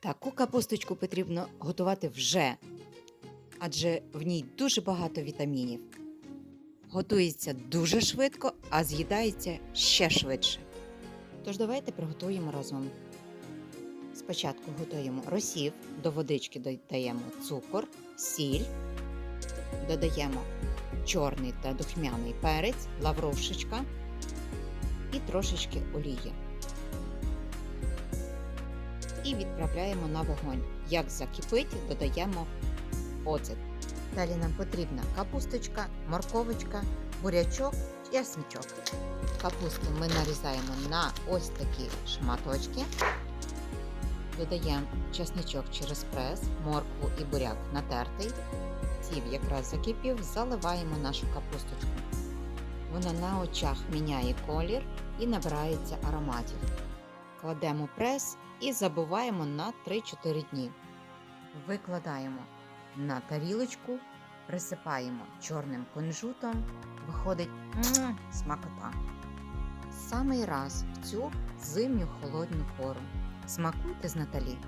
Таку капусточку потрібно готувати вже, адже в ній дуже багато вітамінів. Готується дуже швидко, а з'їдається ще швидше. Тож давайте приготуємо разом. Спочатку готуємо розсів, до водички додаємо цукор, сіль, додаємо чорний та духмяний перець, лавровшечка і трошечки олії. І відправляємо на вогонь. Як закипить, додаємо оцет. Далі нам потрібна капусточка, морковочка, бурячок і ясничок. Капусту ми нарізаємо на ось такі шматочки. Додаємо чесничок через прес, моркву і буряк натертий. Сів якраз закипів, заливаємо нашу капусточку. Вона на очах міняє колір і набирається ароматів. Кладемо прес і забуваємо на 3-4 дні. Викладаємо на тарілочку, присипаємо чорним кунжутом, виходить м, смакота. Самий раз в цю зимню холодну пору. Смакуйте з Наталі.